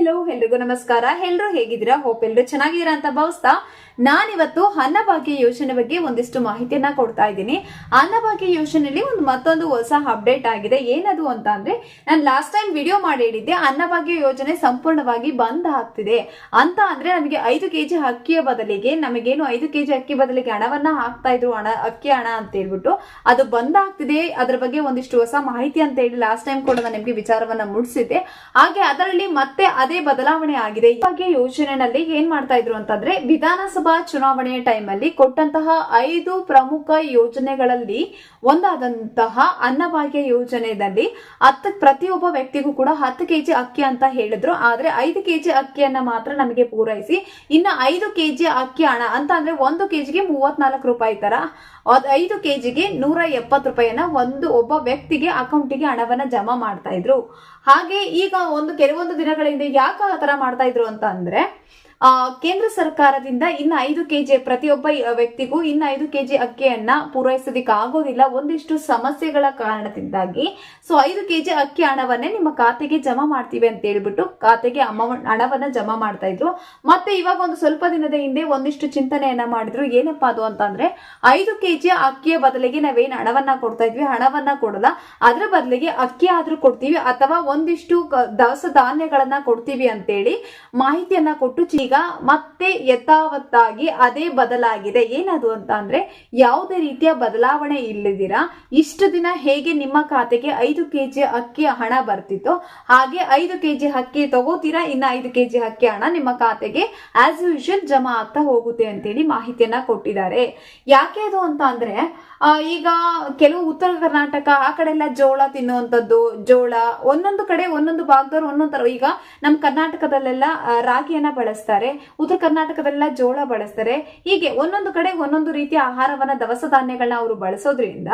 Hello ಎಲ್ರಿಗೂ ನಮಸ್ಕಾರ. ಎಲ್ರು ಹೇಗಿದ್ದೀರಾ? ಹೋಪ್ ಎಲ್ರು ಚೆನ್ನಾಗಿದ್ದೀರಾ ಅಂತ ಭಾವಿಸ್ತಾ ನಾನಿವತ್ತು ಅನ್ನಭಾಗ್ಯ ಯೋಜನೆ ಬಗ್ಗೆ ಒಂದಿಷ್ಟು ಮಾಹಿತಿಯನ್ನ ಕೊಡ್ತಾ ಇದ್ದೀನಿ. ಅನ್ನಭಾಗ್ಯ ಯೋಜನೆಯಲ್ಲಿ ಒಂದು ಮತ್ತೊಂದು ಹೊಸ ಅಪ್ಡೇಟ್ ಆಗಿದೆ. ಏನದು ಅಂತ ಅಂದ್ರೆ, ನಾನು ಲಾಸ್ಟ್ ಟೈಮ್ ವಿಡಿಯೋ ಮಾಡಿ ಹೇಳಿದ್ದೆ, ಅನ್ನಭಾಗ್ಯ ಯೋಜನೆ ಸಂಪೂರ್ಣವಾಗಿ ಬಂದ್ ಆಗ್ತಿದೆ. ಅಂತ ಅಂದ್ರೆ ನಮಗೆ ಐದು ಕೆಜಿ ಅಕ್ಕಿಯ ಬದಲಿಗೆ, ನಮಗೇನು ಐದು ಕೆಜಿ ಅಕ್ಕಿ ಬದಲಿಗೆ ಹಣವನ್ನ ಹಾಕ್ತಾ ಇದ್ರು, ಹಣ, ಅಕ್ಕಿ ಹಣ ಅಂತ ಹೇಳ್ಬಿಟ್ಟು, ಅದು ಬಂದ್ ಆಗ್ತಿದೆ. ಅದ್ರ ಬಗ್ಗೆ ಒಂದಿಷ್ಟು ಹೊಸ ಮಾಹಿತಿ ಅಂತ ಹೇಳಿ ಲಾಸ್ಟ್ ಟೈಮ್ ಕೂಡ ನಾನು ನಿಮಗೆ ವಿಚಾರವನ್ನ ಮುಡಿಸಿದ್ದೆ. ಹಾಗೆ ಅದರಲ್ಲಿ ಮತ್ತೆ ಅದೇ ಬದಲಾವಣೆ ಆಗಿದೆ. ಈ ಬಗ್ಗೆ ಯೋಜನೆಯಲ್ಲಿ ಏನ್ ಮಾಡ್ತಾ ಇದ್ರು ಅಂತಂದ್ರೆ, ವಿಧಾನಸಭಾ ಚುನಾವಣೆಯ ಟೈಮ್ ಅಲ್ಲಿ ಕೊಟ್ಟಂತಹ ಐದು ಪ್ರಮುಖ ಯೋಜನೆಗಳಲ್ಲಿ ಒಂದಾದಂತಹ ಅನ್ನಭಾಗ್ಯ ಯೋಜನೆಯಲ್ಲಿ ಹತ್ತು ಪ್ರತಿಯೊಬ್ಬ ವ್ಯಕ್ತಿಗೂ ಕೂಡ ಹತ್ತು ಕೆಜಿ ಅಕ್ಕಿ ಅಂತ ಹೇಳಿದ್ರು. ಆದ್ರೆ ಐದು ಕೆಜಿ ಅಕ್ಕಿಯನ್ನ ಮಾತ್ರ ನಮಗೆ ಪೂರೈಸಿ, ಇನ್ನ ಐದು ಕೆಜಿ ಅಕ್ಕಿ ಹಣ ಅಂತ ಅಂದ್ರೆ ಒಂದು ಕೆಜಿಗೆ ಮೂವತ್ನಾಲ್ಕು ರೂಪಾಯಿ ತರ ಐದು ಕೆಜಿಗೆ ನೂರ ಎಪ್ಪತ್ತು ರೂಪಾಯಿಯನ್ನ ಒಂದು ಒಬ್ಬ ವ್ಯಕ್ತಿಗೆ ಅಕೌಂಟಿಗೆ ಹಣವನ್ನ ಜಮಾ ಮಾಡ್ತಾ ಇದ್ರು. ಹಾಗೆ ಈಗ ಒಂದು ಕೆಲವೊಂದು ದಿನಗಳ ಹಿಂದೆ ಯಾಕೆ ಆ ಥರ ಮಾಡ್ತಾ ಇದ್ರು ಅಂತ ಅಂದ್ರೆ ಕೇಂದ್ರ ಸರ್ಕಾರದಿಂದ ಇನ್ನು ಐದು ಕೆಜಿ ಪ್ರತಿಯೊಬ್ಬ ವ್ಯಕ್ತಿಗೂ ಇನ್ನು ಐದು ಕೆಜಿ ಅಕ್ಕಿಯನ್ನ ಪೂರೈಸೋದಿಕ್ಕೆ ಆಗೋದಿಲ್ಲ. ಒಂದಿಷ್ಟು ಸಮಸ್ಯೆಗಳ ಕಾರಣದಿಂದಾಗಿ. ಸೊ ಐದು ಕೆಜಿ ಅಕ್ಕಿ ಹಣವನ್ನೇ ನಿಮ್ಮ ಖಾತೆಗೆ ಜಮಾ ಮಾಡ್ತೀವಿ ಅಂತ ಹೇಳ್ಬಿಟ್ಟು ಖಾತೆಗೆ ಅಮೌಂಟ್ ಹಣವನ್ನ ಜಮಾ ಮಾಡ್ತಾ ಇದ್ರು. ಮತ್ತೆ ಇವಾಗ ಒಂದು ಸ್ವಲ್ಪ ದಿನದ ಹಿಂದೆ ಒಂದಿಷ್ಟು ಚಿಂತನೆಯನ್ನ ಮಾಡಿದ್ರು. ಏನಪ್ಪಾ ಅದು ಅಂತಂದ್ರೆ ಐದು ಕೆಜಿ ಅಕ್ಕಿಯ ಬದಲಿಗೆ ನಾವೇನು ಹಣವನ್ನ ಕೊಡ್ತಾ ಇದ್ವಿ? ಹಣವನ್ನ ಕೊಡಲ್ಲ. ಅದ್ರ ಬದಲಿಗೆ ಅಕ್ಕಿ ಆದ್ರೂ ಕೊಡ್ತೀವಿ. ಅಥವಾ ಒಂದಿಷ್ಟು ದವಸ ಧಾನ್ಯಗಳನ್ನ ಕೊಡ್ತೀವಿ ಅಂತೇಳಿ ಮಾಹಿತಿಯನ್ನ ಕೊಟ್ಟು ಈಗ ಮತ್ತೆ ಯಥಾವತ್ತಾಗಿ ಅದೇ ಬದಲಾಗಿದೆ. ಏನದು ಅಂತ ಅಂದ್ರೆ ಯಾವುದೇ ರೀತಿಯ ಬದಲಾವಣೆ ಇಲ್ಲದಿರ ಇಷ್ಟು ದಿನ ಹೇಗೆ ನಿಮ್ಮ ಖಾತೆಗೆ ಐದು ಕೆಜಿ ಅಕ್ಕಿ ಹಣ ಬರ್ತಿತ್ತು ಹಾಗೆ ಐದು ಕೆಜಿ ಅಕ್ಕಿ ತಗೋತೀರಾ, ಇನ್ನ ಐದು ಕೆಜಿ ಅಕ್ಕಿ ಹಣ ನಿಮ್ಮ ಖಾತೆಗೆ ಆಸ್ ಯೂಶಲ್ ಜಮಾ ಆಗ್ತಾ ಹೋಗುತ್ತೆ ಅಂತೇಳಿ ಮಾಹಿತಿಯನ್ನ ಕೊಟ್ಟಿದ್ದಾರೆ. ಯಾಕೆ ಅದು ಅಂತ ಅಂದ್ರೆ ಈಗ ಕೆಲವು ಉತ್ತರ ಕರ್ನಾಟಕ ಆ ಕಡೆ ಎಲ್ಲ ಜೋಳ ತಿನ್ನುವಂಥದ್ದು, ಜೋಳ ಒಂದೊಂದು ಕಡೆ ಒಂದೊಂದು ಭಾಗದವ್ರು ಒಂದೊಂದು ಈಗ ನಮ್ಮ ಕರ್ನಾಟಕದಲ್ಲೆಲ್ಲ ರಾಗಿಯನ್ನ ಬಳಸ್ತಾರೆ. ಉತ್ತರ ಕರ್ನಾಟಕದಲ್ಲೆಲ್ಲ ಜೋಳ ಬಳಸ್ತಾರೆ. ಹೀಗೆ ಒಂದೊಂದು ಕಡೆ ಒಂದೊಂದು ರೀತಿಯ ಆಹಾರವನ್ನ ದವಸ ಧಾನ್ಯಗಳನ್ನ ಅವರು ಬಳಸೋದ್ರಿಂದ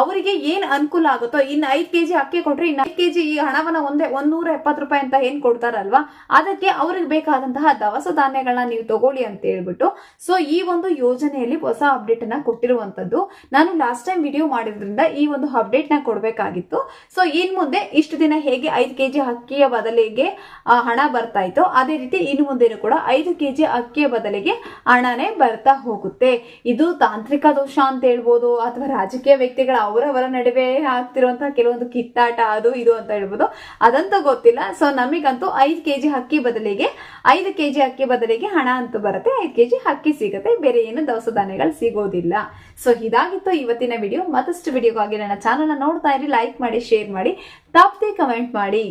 ಅವರಿಗೆ ಏನ್ ಅನುಕೂಲ ಆಗುತ್ತೋ ಇನ್ನು ಐದ್ ಕೆಜಿ ಅಕ್ಕಿ ಕೊಟ್ರೆ ಇನ್ನು ಐದ್ ಕೆಜಿ ಈ ಹಣವನ್ನ ಒಂದೇ ಒಂದೂರ ಎಪ್ಪತ್ತು ರೂಪಾಯಿ ಅಂತ ಏನ್ ಕೊಡ್ತಾರಲ್ವಾ, ಅದಕ್ಕೆ ಅವ್ರಿಗೆ ಬೇಕಾದಂತಹ ದವಸ ಧಾನ್ಯಗಳನ್ನ ನೀವು ತಗೊಳ್ಳಿ ಅಂತ ಹೇಳ್ಬಿಟ್ಟು, ಸೊ ಈ ಒಂದು ಯೋಜನೆಯಲ್ಲಿ ಹೊಸ ಅಪ್ಡೇಟ್ ಅನ್ನ ಕೊಟ್ಟಿರುವಂತದ್ದು. ನಾನು ಲಾಸ್ಟ್ ಟೈಮ್ ವಿಡಿಯೋ ಮಾಡಿದ್ರಿಂದ ಈ ಒಂದು ಅಪ್ಡೇಟ್ನ ಕೊಡ್ಬೇಕಾಗಿತ್ತು. ಸೊ ಇನ್ ಮುಂದೆ ಇಷ್ಟು ದಿನ ಹೇಗೆ ಐದು ಕೆಜಿ ಅಕ್ಕಿಯ ಬದಲಿಗೆ ಹಣ ಬರ್ತಾ ಇತ್ತು, ಅದೇ ರೀತಿ ಇನ್ನು ಮುಂದೆನೂ ಕೂಡ ಐದು ಕೆ ಜಿ ಅಕ್ಕಿಯ ಬದಲಿಗೆ ಹಣನೇ ಬರ್ತಾ ಹೋಗುತ್ತೆ. ಇದು ತಾಂತ್ರಿಕ ದೋಷ ಅಂತ ಹೇಳ್ಬೋದು, ಅಥವಾ ರಾಜಕೀಯ ವ್ಯಕ್ತಿಗಳ ಅವರವರ ನಡುವೆ ಆಗ್ತಿರುವಂತಹ ಕೆಲವೊಂದು ಕಿತ್ತಾಟ ಅದು ಇದು ಅಂತ ಹೇಳ್ಬೋದು. ಅದಂತೂ ಗೊತ್ತಿಲ್ಲ. ಸೊ ನಮಗಂತೂ ಐದು ಕೆ ಜಿ ಅಕ್ಕಿ ಬದಲಿಗೆ, ಐದು ಕೆ ಜಿ ಅಕ್ಕಿ ಬದಲಿಗೆ ಹಣ ಅಂತೂ ಬರುತ್ತೆ. ಐದು ಕೆ ಜಿ ಅಕ್ಕಿ ಸಿಗುತ್ತೆ. ಬೇರೆ ಏನು ದವಸ ಧಾನ್ಯಗಳು ಸಿಗೋದಿಲ್ಲ. ಸೊ ಇದಾಗಿತ್ತು ಇವತ್ತಿನ ವಿಡಿಯೋ. ಮತ್ತಷ್ಟು ವಿಡಿಯೋಗಾಗಿ ನನ್ನ ಚಾನಲ್ ನೋಡ್ತಾ ಇರಿ ಲೈಕ್ ಮಾಡಿ ಶೇರ್ ಮಾಡಿ. ತಪ್ಪದೆ ಕಮೆಂಟ್ ಮಾಡಿ.